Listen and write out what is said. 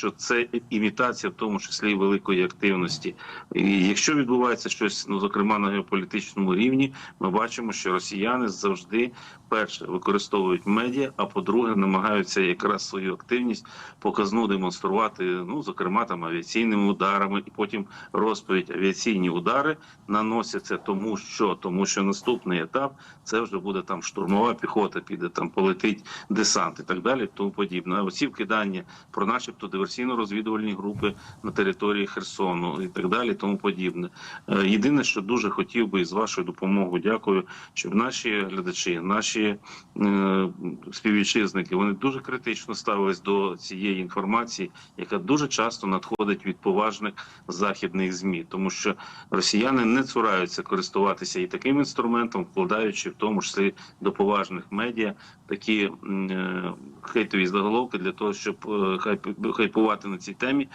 що це імітація, в тому числі великої активності. І якщо відбувається щось, ну зокрема на геополітичному рівні, ми бачимо, що росіяни завжди перше використовують медіа, а по-друге, намагаються якраз свою активність показну демонструвати. Ну зокрема, там авіаційними ударами, і потім розповідь авіаційні удари наносяться, тому що тому, що наступний етап це вже буде там штурмова піхота, піде там полетить десант і так далі, тому подібне. А оці вкидання про, начебто, диверсійно-розвідувальні групи на території Херсону і так далі, тому подібне. Е, Єдине, що дуже хотів би з вашою допомогою, дякую, щоб наші глядачі, наші е, співвітчизники, вони дуже критично ставились до цієї інформації, яка дуже часто надходить від поважних західних змі, тому що росіяни не цураються користуватися і таким інструментом, вкладаючи в тому числі до поважних медіа такі е, хейтові заголовки для того, щоб е, хайпувати на цій темі.